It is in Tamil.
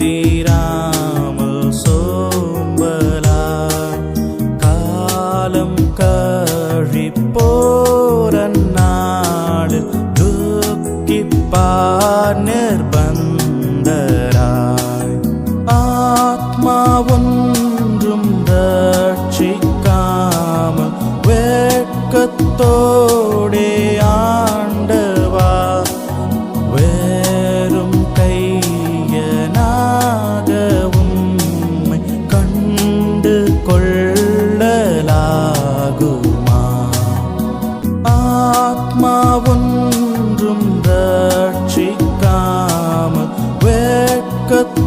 தீராமல் சோம்பலா காலம் கழிப்போரன்னாடு துக்கிப்பார் நிர்பந்தராய். ஆத்மா ஒன்றும் ரட்சிக்காமல் வெட்கத்தோடே ஆத்மா ஒன்றும் ரட்சிக்காமல் வேட்கத்தோடே